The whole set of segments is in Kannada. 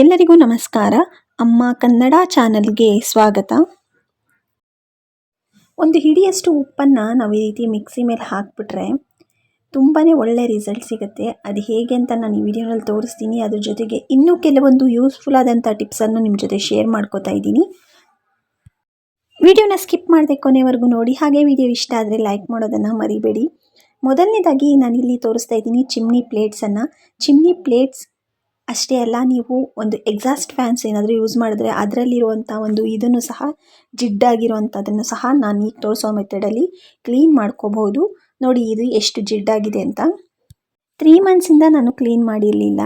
ಎಲ್ಲರಿಗೂ ನಮಸ್ಕಾರ. ಅಮ್ಮ ಕನ್ನಡ ಚಾನಲ್ಗೆ ಸ್ವಾಗತ. ಒಂದು ಹಿಡಿಯಷ್ಟು ಉಪ್ಪನ್ನು ನಾವು ಈ ರೀತಿ ಮಿಕ್ಸಿ ಮೇಲೆ ಹಾಕಿಬಿಟ್ರೆ ತುಂಬಾ ಒಳ್ಳೆ ರಿಸಲ್ಟ್ ಸಿಗುತ್ತೆ. ಅದು ಹೇಗೆ ಅಂತ ನಾನು ಈ ವಿಡಿಯೋನಲ್ಲಿ ತೋರಿಸ್ತೀನಿ. ಅದ್ರ ಜೊತೆಗೆ ಇನ್ನೂ ಕೆಲವೊಂದು ಯೂಸ್ಫುಲ್ ಆದಂಥ ಟಿಪ್ಸನ್ನು ನಿಮ್ಮ ಜೊತೆ ಶೇರ್ ಮಾಡ್ಕೋತಾ ಇದ್ದೀನಿ. ವಿಡಿಯೋನ ಸ್ಕಿಪ್ ಮಾಡದೆ ಕೊನೆವರೆಗೂ ನೋಡಿ. ಹಾಗೆ ವಿಡಿಯೋ ಇಷ್ಟ ಆದರೆ ಲೈಕ್ ಮಾಡೋದನ್ನು ಮರಿಬೇಡಿ. ಮೊದಲನೇದಾಗಿ ಇಲ್ಲಿ ತೋರಿಸ್ತಾ ಇದ್ದೀನಿ ಚಿಮ್ನಿ ಪ್ಲೇಟ್ಸನ್ನು. ಚಿಮ್ನಿ ಪ್ಲೇಟ್ಸ್ ಅಷ್ಟೇ ಅಲ್ಲ, ನೀವು ಒಂದು ಎಕ್ಸಾಸ್ಟ್ ಫ್ಯಾನ್ಸ್ ಏನಾದರೂ ಯೂಸ್ ಮಾಡಿದ್ರೆ ಅದರಲ್ಲಿರುವಂಥ ಒಂದು ಇದನ್ನು ಸಹ ಜಿಡ್ಡಾಗಿರುವಂಥದ್ದನ್ನು ಸಹ ನಾನು ಈಗ ತೋರಿಸೋ ಮೆಥಡಲ್ಲಿ ಕ್ಲೀನ್ ಮಾಡ್ಕೋಬಹುದು. ನೋಡಿ, ಇದು ಎಷ್ಟು ಜಿಡ್ಡಾಗಿದೆ ಅಂತ. ತ್ರೀ ಮಂತ್ಸಿಂದ ನಾನು ಕ್ಲೀನ್ ಮಾಡಿರಲಿಲ್ಲ.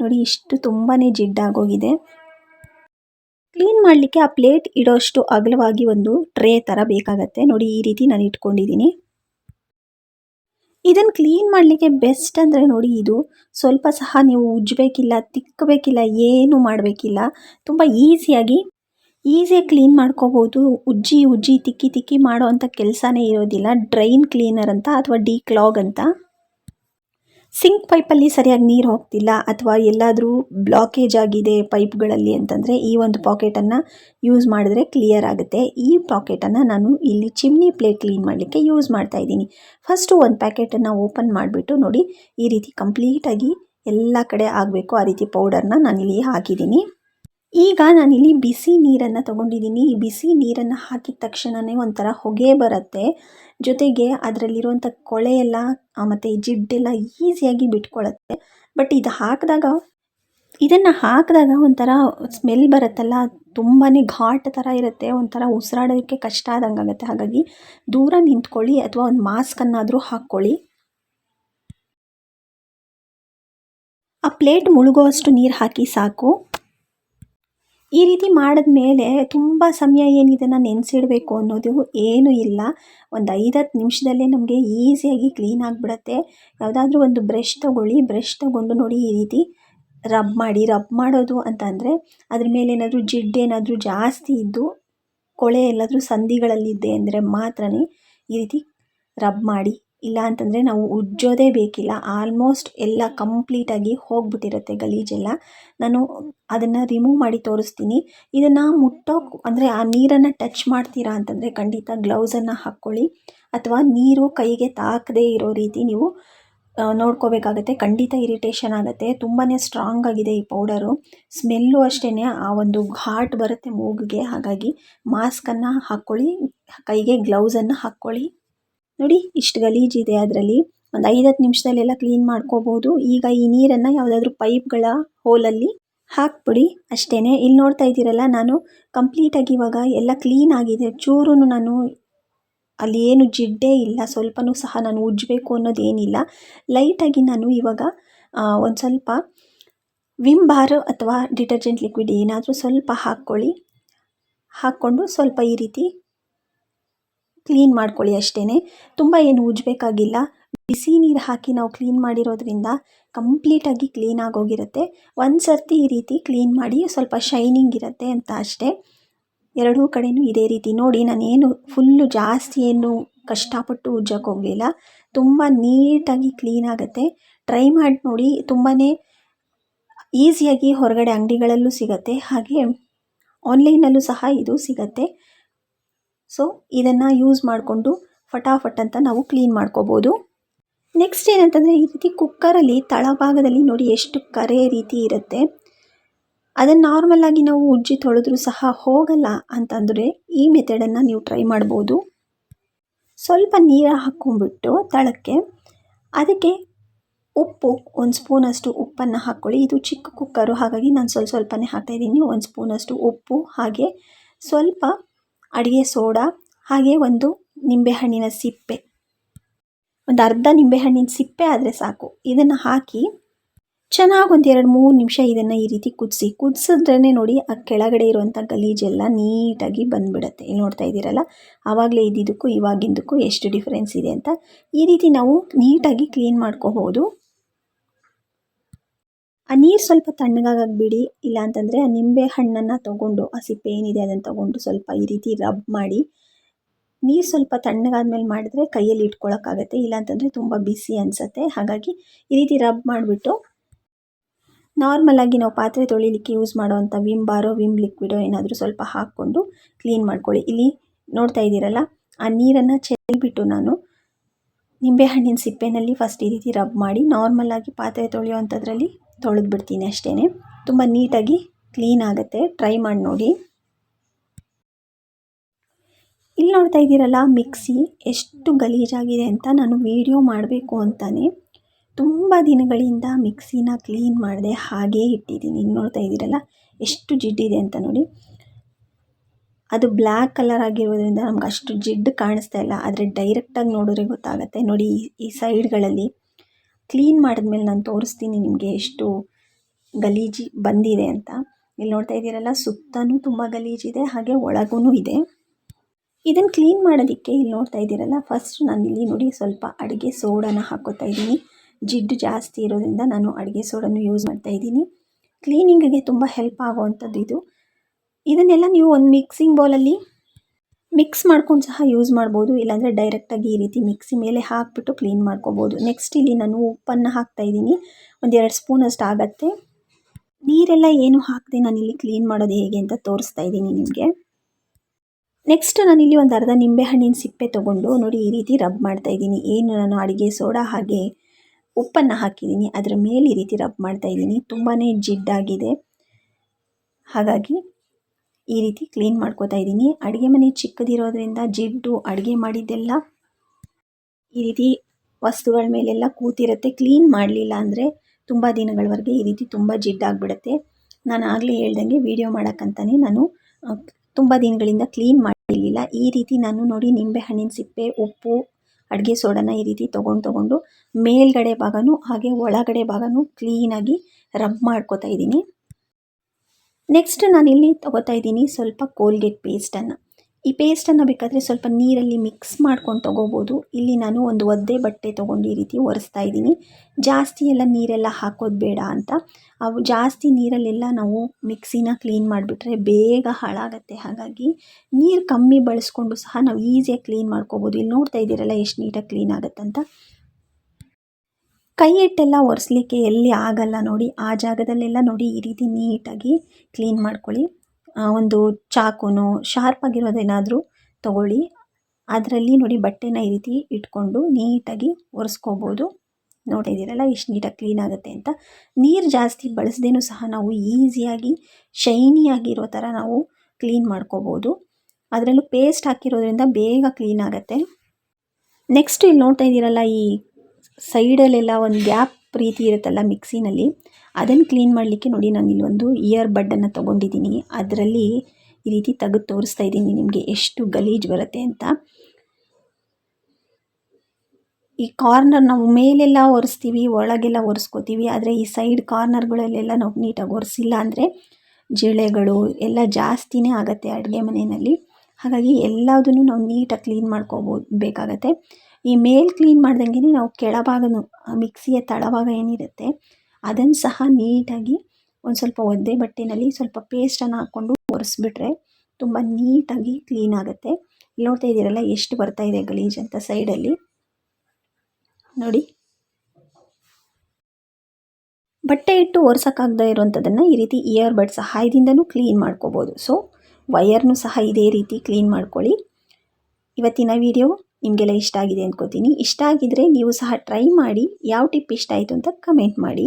ನೋಡಿ, ಇಷ್ಟು ತುಂಬಾ ಜಿಡ್ಡಾಗೋಗಿದೆ. ಕ್ಲೀನ್ ಮಾಡಲಿಕ್ಕೆ ಆ ಪ್ಲೇಟ್ ಇಡೋಷ್ಟು ಅಗಲವಾಗಿ ಒಂದು ಟ್ರೇ ಥರ ಬೇಕಾಗತ್ತೆ. ನೋಡಿ, ಈ ರೀತಿ ನಾನು ಇಟ್ಕೊಂಡಿದ್ದೀನಿ. ಇದನ್ನು ಕ್ಲೀನ್ ಮಾಡಲಿಕ್ಕೆ ಬೆಸ್ಟ್ ಅಂದರೆ ನೋಡಿ ಇದು ಸ್ವಲ್ಪ ಸಹ ನೀವು ಉಜ್ಜಬೇಕಿಲ್ಲ, ತಿಕ್ಕಬೇಕಿಲ್ಲ, ಏನು ಮಾಡಬೇಕಿಲ್ಲ. ತುಂಬ ಈಸಿಯಾಗಿ ಈಸಿಯಾಗಿ ಕ್ಲೀನ್ ಮಾಡ್ಕೋಬೋದು. ಉಜ್ಜಿ ಉಜ್ಜಿ, ತಿಕ್ಕಿ ತಿಕ್ಕಿ ಮಾಡೋ ಅಂಥ ಕೆಲಸನೇ ಇರೋದಿಲ್ಲ. ಡ್ರೈನ್ ಕ್ಲೀನರ್ ಅಂತ ಅಥವಾ ಡಿ ಕ್ಲಾಗ್ ಅಂತ. ಸಿಂಕ್ ಪೈಪಲ್ಲಿ ಸರಿಯಾಗಿ ನೀರು ಹೋಗ್ತಿಲ್ಲ ಅಥವಾ ಎಲ್ಲಾದರೂ ಬ್ಲಾಕೇಜ್ ಆಗಿದೆ ಪೈಪ್ಗಳಲ್ಲಿ ಅಂತಂದರೆ ಈ ಒಂದು ಪಾಕೆಟನ್ನು ಯೂಸ್ ಮಾಡಿದ್ರೆ ಕ್ಲಿಯರ್ ಆಗುತ್ತೆ. ಈ ಪಾಕೆಟನ್ನು ನಾನು ಇಲ್ಲಿ ಚಿಮ್ನಿ ಪ್ಲೇಟ್ ಕ್ಲೀನ್ ಮಾಡಲಿಕ್ಕೆ ಯೂಸ್ ಮಾಡ್ತಾ ಇದ್ದೀನಿ. ಫಸ್ಟು ಒಂದು ಪ್ಯಾಕೆಟನ್ನು ಓಪನ್ ಮಾಡಿಬಿಟ್ಟು ನೋಡಿ ಈ ರೀತಿ ಕಂಪ್ಲೀಟಾಗಿ ಎಲ್ಲ ಕಡೆ ಆಗಬೇಕು ಆ ರೀತಿ ಪೌಡರ್ನ ಇಲ್ಲಿ ಹಾಕಿದ್ದೀನಿ. ಈಗ ನಾನಿಲ್ಲಿ ಬಿಸಿ ನೀರನ್ನು ತೊಗೊಂಡಿದ್ದೀನಿ. ಈ ಬಿಸಿ ನೀರನ್ನು ಹಾಕಿದ ತಕ್ಷಣವೇ ಒಂಥರ ಹೊಗೆ ಬರುತ್ತೆ. ಜೊತೆಗೆ ಅದರಲ್ಲಿರುವಂಥ ಕೊಳೆ ಎಲ್ಲ ಮತ್ತು ಜಿಡ್ಡೆಲ್ಲ ಈಸಿಯಾಗಿ ಬಿಟ್ಕೊಳ್ಳುತ್ತೆ ಬಟ್ ಇದು ಹಾಕಿದಾಗ, ಇದನ್ನು ಹಾಕಿದಾಗ ಒಂಥರ ಸ್ಮೆಲ್ ಬರುತ್ತಲ್ಲ ತುಂಬಾ ಘಾಟ್ ಥರ ಇರುತ್ತೆ. ಒಂಥರ ಉಸಿರಾಡೋದಕ್ಕೆ ಕಷ್ಟ ಆದಂಗೆ ಆಗುತ್ತೆ. ಹಾಗಾಗಿ ದೂರ ನಿಂತ್ಕೊಳ್ಳಿ ಅಥವಾ ಒಂದು ಮಾಸ್ಕನ್ನಾದರೂ ಹಾಕ್ಕೊಳ್ಳಿ. ಆ ಪ್ಲೇಟ್ ಮುಳುಗುವಷ್ಟು ನೀರು ಹಾಕಿ ಸಾಕು. ಈ ರೀತಿ ಮಾಡಿದ ಮೇಲೆ ತುಂಬ ಸಮಯ ಏನಿದೆ ನಾನು ನೆನೆಸಿಡಬೇಕು ಅನ್ನೋದು ಏನೂ ಇಲ್ಲ. ಒಂದು ಐದು ಹತ್ತು ನಿಮಿಷದಲ್ಲೇ ನಮಗೆ ಈಸಿಯಾಗಿ ಕ್ಲೀನ್ ಆಗಿಬಿಡತ್ತೆ. ಯಾವುದಾದ್ರೂ ಒಂದು ಬ್ರಷ್ ತೊಗೊಳ್ಳಿ. ಬ್ರಷ್ ತೊಗೊಂಡು ನೋಡಿ ಈ ರೀತಿ ರಬ್ ಮಾಡಿ. ರಬ್ ಮಾಡೋದು ಅಂತ ಅಂದರೆ ಅದ್ರ ಮೇಲೆ ಏನಾದರೂ ಜಿಡ್ಡು ಏನಾದರೂ ಜಾಸ್ತಿ ಇದ್ದು ಕೊಳೆ ಎಲ್ಲಾದರೂ ಸಂಧಿಗಳಲ್ಲಿದೆ ಅಂದರೆ ಮಾತ್ರ ಈ ರೀತಿ ರಬ್ ಮಾಡಿ ಇಲ್ಲ ಅಂತಂದರೆ ನಾವು ಉಜ್ಜೋದೇ ಬೇಕಿಲ್ಲ. ಆಲ್ಮೋಸ್ಟ್ ಎಲ್ಲ ಕಂಪ್ಲೀಟಾಗಿ ಹೋಗ್ಬಿಟ್ಟಿರುತ್ತೆ ಗಲೀಜೆಲ್ಲ ನಾನು ಅದನ್ನು ರಿಮೂವ್ ಮಾಡಿ ತೋರಿಸ್ತೀನಿ. ಇದನ್ನು ಮುಟ್ಟೋ ಅಂದರೆ ಆ ನೀರನ್ನು ಟಚ್ ಮಾಡ್ತೀರಾ ಅಂತಂದರೆ ಖಂಡಿತ ಗ್ಲೌಸನ್ನು ಹಾಕ್ಕೊಳ್ಳಿ. ಅಥವಾ ನೀರು ಕೈಗೆ ತಾಕದೇ ಇರೋ ರೀತಿ ನೀವು ನೋಡ್ಕೋಬೇಕಾಗತ್ತೆ. ಖಂಡಿತ ಇರಿಟೇಷನ್ ಆಗುತ್ತೆ. ತುಂಬಾ ಸ್ಟ್ರಾಂಗ್ ಆಗಿದೆ ಈ ಪೌಡರು ಸ್ಮೆಲ್ಲು ಅಷ್ಟೇ ಆ ಒಂದು ಘಾಟ್ ಬರುತ್ತೆ ಮೂಗಿಗೆ. ಹಾಗಾಗಿ ಮಾಸ್ಕನ್ನು ಹಾಕ್ಕೊಳ್ಳಿ. ಕೈಗೆ ಗ್ಲೌಸನ್ನು ಹಾಕ್ಕೊಳ್ಳಿ. ನೋಡಿ, ಇಷ್ಟು ಗಲೀಜಿದೆ ಅದರಲ್ಲಿ. ಒಂದು ಐದತ್ತು ನಿಮಿಷದಲ್ಲೆಲ್ಲ ಕ್ಲೀನ್ ಮಾಡ್ಕೋಬೋದು. ಈಗ ಈ ನೀರನ್ನು ಯಾವುದಾದ್ರೂ ಪೈಪ್ಗಳ ಹೋಲಲ್ಲಿ ಹಾಕ್ಬಿಡಿ ಅಷ್ಟೇ ಇಲ್ಲಿ ನೋಡ್ತಾ ಇದ್ದೀರಲ್ಲ, ನಾನು ಕಂಪ್ಲೀಟಾಗಿ ಇವಾಗ ಎಲ್ಲ ಕ್ಲೀನ್ ಆಗಿದೆ. ಚೂರು ನಾನು ಅಲ್ಲಿ ಏನು ಜಿಡ್ಡೇ ಇಲ್ಲ. ಸ್ವಲ್ಪನೂ ಸಹ ನಾನು ಉಜ್ಜಬೇಕು ಅನ್ನೋದೇನಿಲ್ಲ ಲೈಟಾಗಿ ನಾನು ಇವಾಗ ಒಂದು ಸ್ವಲ್ಪ ವಿಮ್ ಬಾರ್ ಅಥವಾ ಡಿಟರ್ಜೆಂಟ್ ಲಿಕ್ವಿಡ್ ಏನಾದರೂ ಸ್ವಲ್ಪ ಹಾಕ್ಕೊಳ್ಳಿ. ಹಾಕ್ಕೊಂಡು ಸ್ವಲ್ಪ ಈ ರೀತಿ ಕ್ಲೀನ್ ಮಾಡ್ಕೊಳ್ಳಿ ಅಷ್ಟೇ ತುಂಬ ಏನು ಉಜ್ಜಬೇಕಾಗಿಲ್ಲ ಬಿಸಿ ನೀರು ಹಾಕಿ ನಾವು ಕ್ಲೀನ್ ಮಾಡಿರೋದ್ರಿಂದ ಕಂಪ್ಲೀಟಾಗಿ ಕ್ಲೀನ್ ಆಗೋಗಿರುತ್ತೆ. ಒಂದು ಸರ್ತಿ ಈ ರೀತಿ ಕ್ಲೀನ್ ಮಾಡಿ ಸ್ವಲ್ಪ ಶೈನಿಂಗ್ ಇರುತ್ತೆ ಅಂತ ಅಷ್ಟೇ. ಎರಡೂ ಕಡೆಯೂ ಇದೇ ರೀತಿ. ನೋಡಿ, ನಾನೇನು ಫುಲ್ಲು ಜಾಸ್ತಿ ಏನು ಕಷ್ಟಪಟ್ಟು ಉಜ್ಜಕ್ಕೆ ಹೋಗಲಿಲ್ಲ. ತುಂಬ ನೀಟಾಗಿ ಕ್ಲೀನ್ ಆಗುತ್ತೆ. ಟ್ರೈ ಮಾಡಿ ನೋಡಿ. ತುಂಬಾ ಈಸಿಯಾಗಿ ಹೊರಗಡೆ ಅಂಗಡಿಗಳಲ್ಲೂ ಸಿಗುತ್ತೆ. ಹಾಗೆ ಆನ್ಲೈನಲ್ಲೂ ಸಹ ಇದು ಸಿಗುತ್ತೆ. ಸೊ ಇದನ್ನು ಯೂಸ್ ಮಾಡಿಕೊಂಡು ಫಟಾಫಟ್ ಅಂತ ನಾವು ಕ್ಲೀನ್ ಮಾಡ್ಕೋಬೋದು. ನೆಕ್ಸ್ಟ್ ಏನಂತಂದರೆ ಈ ರೀತಿ ಕುಕ್ಕರಲ್ಲಿ ತಳಭಾಗದಲ್ಲಿ ನೋಡಿ ಎಷ್ಟು ಕರೆ ರೀತಿ ಇರುತ್ತೆ. ಅದನ್ನು ನಾರ್ಮಲಾಗಿ ನಾವು ಉಜ್ಜಿ ತೊಳೆದ್ರೂ ಸಹ ಹೋಗಲ್ಲ ಅಂತಂದರೆ ಈ ಮೆಥಡನ್ನು ನೀವು ಟ್ರೈ ಮಾಡ್ಬೋದು. ಸ್ವಲ್ಪ ನೀರು ಹಾಕ್ಕೊಂಡ್ಬಿಟ್ಟು ತಳಕ್ಕೆ ಅದಕ್ಕೆ ಉಪ್ಪು, ಒಂದು ಸ್ಪೂನಷ್ಟು ಉಪ್ಪನ್ನು ಹಾಕ್ಕೊಳ್ಳಿ. ಇದು ಚಿಕ್ಕ ಕುಕ್ಕರು ಹಾಗಾಗಿ ನಾನು ಸ್ವಲ್ಪ ಸ್ವಲ್ಪನೇ ಹಾಕ್ತಾಯಿದ್ದೀನಿ ಒಂದು ಸ್ಪೂನಷ್ಟು ಉಪ್ಪು, ಹಾಗೆ ಸ್ವಲ್ಪ ಅಡುಗೆ ಸೋಡಾ, ಹಾಗೆ ಒಂದು ನಿಂಬೆಹಣ್ಣಿನ ಸಿಪ್ಪೆ. ಒಂದು ಅರ್ಧ ನಿಂಬೆಹಣ್ಣಿನ ಸಿಪ್ಪೆ ಆದರೆ ಸಾಕು. ಇದನ್ನು ಹಾಕಿ ಚೆನ್ನಾಗಿ ಒಂದು ಎರಡು ಮೂರು ನಿಮಿಷ ಇದನ್ನು ಈ ರೀತಿ ಕುದಿಸಿ. ಕುದಿಸಿದ್ರೇ ನೋಡಿ ಆ ಕೆಳಗಡೆ ಇರುವಂಥ ಗಲೀಜೆಲ್ಲ ನೀಟಾಗಿ ಬಂದುಬಿಡತ್ತೆ. ಇಲ್ಲಿ ನೋಡ್ತಾ ಇದ್ದೀರಲ್ಲ, ಆವಾಗಲೇ ಇದ್ದಿದ್ದಕ್ಕೂ ಇವಾಗಿಂದಕ್ಕೂ ಎಷ್ಟು ಡಿಫ್ರೆನ್ಸ್ ಇದೆ ಅಂತ ಈ ರೀತಿ ನಾವು ನೀಟಾಗಿ ಕ್ಲೀನ್ ಮಾಡ್ಕೋಬೋದು. ಆ ನೀರು ಸ್ವಲ್ಪ ತಣ್ಣಗಾಗಕ್ಕೆ ಬಿಡಿ ಇಲ್ಲ ಅಂತಂದರೆ ಆ ನಿಂಬೆ ಹಣ್ಣನ್ನು ತೊಗೊಂಡು, ಆ ಸಿಪ್ಪೆ ಏನಿದೆ ಅದನ್ನು ತೊಗೊಂಡು ಸ್ವಲ್ಪ ಈ ರೀತಿ ರಬ್ ಮಾಡಿ, ನೀರು ಸ್ವಲ್ಪ ತಣ್ಣಗಾದ್ಮೇಲೆ ಮಾಡಿದ್ರೆ ಕೈಯಲ್ಲಿ ಇಟ್ಕೊಳ್ಳೋಕ್ಕಾಗತ್ತೆ ಇಲ್ಲ ಅಂತಂದರೆ ತುಂಬ ಬಿಸಿ ಅನಿಸುತ್ತೆ. ಹಾಗಾಗಿ ಈ ರೀತಿ ರಬ್ ಮಾಡಿಬಿಟ್ಟು ನಾರ್ಮಲಾಗಿ ನಾವು ಪಾತ್ರೆ ತೊಳಿಲಿಕ್ಕೆ ಯೂಸ್ ಮಾಡುವಂಥ ವಿಮ್ ಬಾರೋ, ವಿಮ್ ಲಿಕ್ವಿಡೋ ಏನಾದರೂ ಸ್ವಲ್ಪ ಹಾಕ್ಕೊಂಡು ಕ್ಲೀನ್ ಮಾಡ್ಕೊಳ್ಳಿ. ಇಲ್ಲಿ ನೋಡ್ತಾ ಇದ್ದೀರಲ್ಲ, ಆ ನೀರನ್ನು ಚೆಲ್ಲಿಬಿಟ್ಟು ನಾನು ನಿಂಬೆಹಣ್ಣಿನ ಸಿಪ್ಪೆನಲ್ಲಿ ಫಸ್ಟ್ ಈ ರೀತಿ ರಬ್ ಮಾಡಿ ನಾರ್ಮಲಾಗಿ ಪಾತ್ರೆ ತೊಳೆಯುವಂಥದ್ರಲ್ಲಿ ತೊಳೆದು ಬಿಡ್ತೀನಿ ಅಷ್ಟೇ ತುಂಬ ನೀಟಾಗಿ ಕ್ಲೀನ್ ಆಗುತ್ತೆ. ಟ್ರೈ ಮಾಡಿ ನೋಡಿ. ಇಲ್ಲಿ ನೋಡ್ತಾ ಇದ್ದೀರಲ್ಲ, ಮಿಕ್ಸಿ ಎಷ್ಟು ಗಲೀಜಾಗಿದೆ ಅಂತ ನಾನು ವೀಡಿಯೋ ಮಾಡಬೇಕು ಅಂತಾನೆ. ತುಂಬ ದಿನಗಳಿಂದ ಮಿಕ್ಸಿನ ಕ್ಲೀನ್ ಮಾಡಿದೆ ಹಾಗೇ ಇಟ್ಟಿದ್ದೀನಿ. ಇಲ್ಲಿ ನೋಡ್ತಾ ಇದ್ದೀರಲ್ಲ, ಎಷ್ಟು ಜಿಡ್ಡಿದೆ ಅಂತ ನೋಡಿ. ಅದು ಬ್ಲ್ಯಾಕ್ ಕಲರ್ ಆಗಿರೋದ್ರಿಂದ ನಮ್ಗೆ ಅಷ್ಟು ಜಿಡ್ಡು ಕಾಣಿಸ್ತಾ ಇಲ್ಲ. ಆದರೆ ಡೈರೆಕ್ಟಾಗಿ ನೋಡಿದ್ರೆ ಗೊತ್ತಾಗುತ್ತೆ. ನೋಡಿ ಈ ಸೈಡ್ಗಳಲ್ಲಿ ಕ್ಲೀನ್ ಮಾಡಿದ್ಮೇಲೆ ನಾನು ತೋರಿಸ್ತೀನಿ ನಿಮಗೆ ಎಷ್ಟು ಗಲೀಜಿ ಬಂದಿದೆ ಅಂತ. ಇಲ್ಲಿ ನೋಡ್ತಾ ಇದ್ದೀರಲ್ಲ ಸುತ್ತಲೂ ತುಂಬ ಗಲೀಜಿದೆ ಹಾಗೆ ಒಳಗೂ ಇದೆ. ಇದನ್ನು ಕ್ಲೀನ್ ಮಾಡೋದಕ್ಕೆ ಇಲ್ಲಿ ನೋಡ್ತಾ ಇದ್ದೀರಲ್ಲ ಫಸ್ಟ್ ನಾನು ಇಲ್ಲಿ ನೋಡಿ ಸ್ವಲ್ಪ ಅಡುಗೆ ಸೋಡನ ಹಾಕೋತಾ ಇದ್ದೀನಿ. ಜಿಡ್ಡು ಜಾಸ್ತಿ ಇರೋದ್ರಿಂದ ನಾನು ಅಡುಗೆ ಸೋಡನ್ನು ಯೂಸ್ ಮಾಡ್ತಾ ಇದ್ದೀನಿ. ಕ್ಲೀನಿಂಗಿಗೆ ತುಂಬ ಹೆಲ್ಪ್ ಆಗುವಂಥದ್ದು ಇದು. ಇದನ್ನೆಲ್ಲ ನೀವು ಒಂದು ಮಿಕ್ಸಿಂಗ್ ಬೌಲಲ್ಲಿ ಮಿಕ್ಸ್ ಮಾಡ್ಕೊಂಡು ಸಹ ಯೂಸ್ ಮಾಡ್ಬೋದು, ಇಲ್ಲಾಂದರೆ ಡೈರೆಕ್ಟಾಗಿ ಈ ರೀತಿ ಮಿಕ್ಸಿ ಮೇಲೆ ಹಾಕಿಬಿಟ್ಟು ಕ್ಲೀನ್ ಮಾಡ್ಕೋಬೋದು. ನೆಕ್ಸ್ಟ್ ಇಲ್ಲಿ ನಾನು ಉಪ್ಪನ್ನು ಹಾಕ್ತಾ ಇದ್ದೀನಿ. ಒಂದು ಎರಡು ಸ್ಪೂನ್ ಅಷ್ಟು ಆಗುತ್ತೆ. ನೀರೆಲ್ಲ ಏನು ಹಾಕದೆ ನಾನಿಲ್ಲಿ ಕ್ಲೀನ್ ಮಾಡೋದು ಹೇಗೆ ಅಂತ ತೋರಿಸ್ತಾ ಇದ್ದೀನಿ ನಿಮಗೆ. ನೆಕ್ಸ್ಟ್ ನಾನಿಲ್ಲಿ ಒಂದು ಅರ್ಧ ನಿಂಬೆಹಣ್ಣಿನ ಸಿಪ್ಪೆ ತೊಗೊಂಡು ನೋಡಿ ಈ ರೀತಿ ರಬ್ ಮಾಡ್ತಾ ಇದ್ದೀನಿ. ಏನು ನಾನು ಅಡುಗೆ ಸೋಡಾ ಹಾಗೆ ಉಪ್ಪನ್ನು ಹಾಕಿದ್ದೀನಿ. ಅದರ ಮೇಲೆ ಈ ರೀತಿ ರಬ್ ಮಾಡ್ತಾ ಇದ್ದೀನಿ. ತುಂಬಾ ಜಿಡ್ಡಾಗಿದೆ. ಹಾಗಾಗಿ ಈ ರೀತಿ ಕ್ಲೀನ್ ಮಾಡ್ಕೋತಾ ಇದ್ದೀನಿ. ಅಡುಗೆ ಮನೆ ಚಿಕ್ಕದಿರೋದ್ರಿಂದ ಜಿಡ್ಡು, ಅಡುಗೆ ಮಾಡಿದ್ದೆಲ್ಲ ಈ ರೀತಿ ವಸ್ತುಗಳ ಮೇಲೆಲ್ಲ ಕೂತಿರುತ್ತೆ. ಕ್ಲೀನ್ ಮಾಡಲಿಲ್ಲ ಅಂದರೆ ತುಂಬ ದಿನಗಳವರೆಗೆ ಈ ರೀತಿ ತುಂಬ ಜಿಡ್ಡಾಗಿಬಿಡುತ್ತೆ ನಾನು ಆಗಲೇ ಹೇಳ್ದಂಗೆ ವೀಡಿಯೋ ಮಾಡೋಕ್ಕಂತಲೇ ನಾನು ತುಂಬ ದಿನಗಳಿಂದ ಕ್ಲೀನ್ ಮಾಡಿರಲಿಲ್ಲ ಈ ರೀತಿ ನಾನು ನೋಡಿ ನಿಂಬೆಹಣ್ಣಿನ ಸಿಪ್ಪೆ, ಉಪ್ಪು, ಅಡುಗೆ ಸೋಡಾನ ಈ ರೀತಿ ತೊಗೊಂಡು ತೊಗೊಂಡು ಮೇಲ್ಗಡೆ ಭಾಗನೂ ಹಾಗೆ ಒಳಗಡೆ ಭಾಗನೂ ಕ್ಲೀನಾಗಿ ರಬ್ ಮಾಡ್ಕೋತಾ ಇದ್ದೀನಿ. ನೆಕ್ಸ್ಟ್ ನಾನಿಲ್ಲಿ ತೊಗೋತಾ ಇದ್ದೀನಿ ಸ್ವಲ್ಪ ಕೋಲ್ಗೇಟ್ ಪೇಸ್ಟನ್ನು ಈ ಪೇಸ್ಟನ್ನು ಬೇಕಾದರೆ ಸ್ವಲ್ಪ ನೀರಲ್ಲಿ ಮಿಕ್ಸ್ ಮಾಡ್ಕೊಂಡು ತೊಗೋಬೋದು. ಇಲ್ಲಿ ನಾನು ಒಂದು ಒದ್ದೆ ಬಟ್ಟೆ ತೊಗೊಂಡು ಈ ರೀತಿ ಒರೆಸ್ತಾ ಇದ್ದೀನಿ. ಜಾಸ್ತಿ ಎಲ್ಲ ನೀರೆಲ್ಲ ಹಾಕೋದು ಬೇಡ ಅಂತ. ಅವು ಜಾಸ್ತಿ ನೀರಲ್ಲೆಲ್ಲ ನಾವು ಮಿಕ್ಸಿನ ಕ್ಲೀನ್ ಮಾಡಿಬಿಟ್ರೆ ಬೇಗ ಹಾಳಾಗತ್ತೆ. ಹಾಗಾಗಿ ನೀರು ಕಮ್ಮಿ ಬಳಸ್ಕೊಂಡು ಸಹ ನಾವು ಈಸಿಯಾಗಿ ಕ್ಲೀನ್ ಮಾಡ್ಕೋಬೋದು. ಇಲ್ಲಿ ನೋಡ್ತಾ ಇದ್ದೀರಲ್ಲ ಎಷ್ಟು ನೀಟಾಗಿ ಕ್ಲೀನ್ ಆಗುತ್ತಂತ. ಕೈ ಇಟ್ಟೆಲ್ಲ ಒರೆಸ್ಲಿಕ್ಕೆ ಎಲ್ಲಿ ಆಗಲ್ಲ ನೋಡಿ. ಆ ಜಾಗದಲ್ಲೆಲ್ಲ ನೋಡಿ ಈ ರೀತಿ ನೀಟಾಗಿ ಕ್ಲೀನ್ ಮಾಡ್ಕೊಳ್ಳಿ. ಒಂದು ಚಾಕುನೋ, ಶಾರ್ಪ್ ಆಗಿರೋದೇನಾದರೂ ತಗೊಳ್ಳಿ. ಅದರಲ್ಲಿ ನೋಡಿ ಬಟ್ಟೆನ ಈ ರೀತಿ ಇಟ್ಕೊಂಡು ನೀಟಾಗಿ ಒರೆಸ್ಕೋಬೋದು. ನೋಡಿದ್ದೀರಲ್ಲ ಎಷ್ಟು ನೀಟಾಗಿ ಕ್ಲೀನ್ ಆಗುತ್ತೆ ಅಂತ. ನೀರು ಜಾಸ್ತಿ ಬಳಸ್ದೇನೂ ಸಹ ನಾವು ಈಸಿಯಾಗಿ, ಶೈನಿಯಾಗಿರೋ ಥರ ನಾವು ಕ್ಲೀನ್ ಮಾಡ್ಕೋಬೋದು. ಅದರಲ್ಲೂ ಪೇಸ್ಟ್ ಹಾಕಿರೋದ್ರಿಂದ ಬೇಗ ಕ್ಲೀನ್ ಆಗುತ್ತೆ. ನೆಕ್ಸ್ಟ್ ಇಲ್ಲಿ ನೋಡ್ತಾ ಇದ್ದೀರಲ್ಲ, ಈ ಸೈಡಲ್ಲೆಲ್ಲ ಒಂದು ಗ್ಯಾಪ್ ರೀತಿ ಇರುತ್ತಲ್ಲ ಮಿಕ್ಸಿನಲ್ಲಿ, ಅದನ್ನು ಕ್ಲೀನ್ ಮಾಡಲಿಕ್ಕೆ ನೋಡಿ ನಾನು ಇಲ್ಲೊಂದು ಇಯರ್ ಬಡ್ಡನ್ನು ತೊಗೊಂಡಿದ್ದೀನಿ. ಅದರಲ್ಲಿ ಈ ರೀತಿ ತೆಗೆದು ತೋರಿಸ್ತಾ ಇದ್ದೀನಿ ನಿಮಗೆ ಎಷ್ಟು ಗಲೀಜು ಬರುತ್ತೆ ಅಂತ. ಈ ಕಾರ್ನರ್ ನಾವು ಮೇಲೆಲ್ಲ ಒರೆಸ್ತೀವಿ, ಒಳಗೆಲ್ಲ ಒರೆಸ್ಕೋತೀವಿ, ಆದರೆ ಈ ಸೈಡ್ ಕಾರ್ನರ್ಗಳಲ್ಲೆಲ್ಲ ನಾವು ನೀಟಾಗಿ ಒರೆಸಿಲ್ಲ ಅಂದರೆ ಜಿಳೆಗಳು ಎಲ್ಲ ಜಾಸ್ತಿನೇ ಆಗುತ್ತೆ ಅಡುಗೆ ಮನೆಯಲ್ಲಿ. ಹಾಗಾಗಿ ಎಲ್ಲದನ್ನು ನಾವು ನೀಟಾಗಿ ಕ್ಲೀನ್ ಮಾಡ್ಕೋಬೋದು ಬೇಕಾಗತ್ತೆ. ಈ ಮೇಲ್ ಕ್ಲೀನ್ ಮಾಡ್ದಂಗೆ ನಾವು ಕೆಳಭಾಗನೂ ಮಿಕ್ಸಿಯ ತಳಭಾಗ ಏನಿರುತ್ತೆ ಅದನ್ನು ಸಹ ನೀಟಾಗಿ ಒಂದು ಸ್ವಲ್ಪ ಒದ್ದೆ ಬಟ್ಟೆಯಲ್ಲಿ ಸ್ವಲ್ಪ ಪೇಸ್ಟನ್ನು ಹಾಕ್ಕೊಂಡು ಒರೆಸ್ಬಿಟ್ರೆ ತುಂಬ ನೀಟಾಗಿ ಕ್ಲೀನ್ ಆಗುತ್ತೆ. ನೋಡ್ತಾ ಇದ್ದೀರಲ್ಲ, ಎಷ್ಟು ಬರ್ತಾ ಇದೆ ಗಲೀಜ್ ಅಂತ ಸೈಡಲ್ಲಿ. ನೋಡಿ. ಬಟ್ಟೆ ಇಟ್ಟು ಒರೆಸೋಕ್ಕಾಗ್ದೇ ಇರುವಂಥದ್ದನ್ನು ಈ ರೀತಿ ಇಯರ್ ಬಡ್ ಸಹಾಯದಿಂದನೂ ಕ್ಲೀನ್ ಮಾಡ್ಕೋಬೋದು. ಸೊ ವಯರ್ನು ಸಹ ಇದೇ ರೀತಿ ಕ್ಲೀನ್ ಮಾಡ್ಕೊಳ್ಳಿ. ಇವತ್ತಿನ ವಿಡಿಯೋ ನಿಮಗೆಲ್ಲ ಇಷ್ಟ ಆಗಿದೆ ಅಂದ್ಕೋತೀನಿ ಇಷ್ಟ ಆಗಿದ್ದರೆ ನೀವು ಸಹ ಟ್ರೈ ಮಾಡಿ. ಯಾವ ಟಿಪ್ ಇಷ್ಟ ಆಯಿತು ಅಂತ ಕಮೆಂಟ್ ಮಾಡಿ.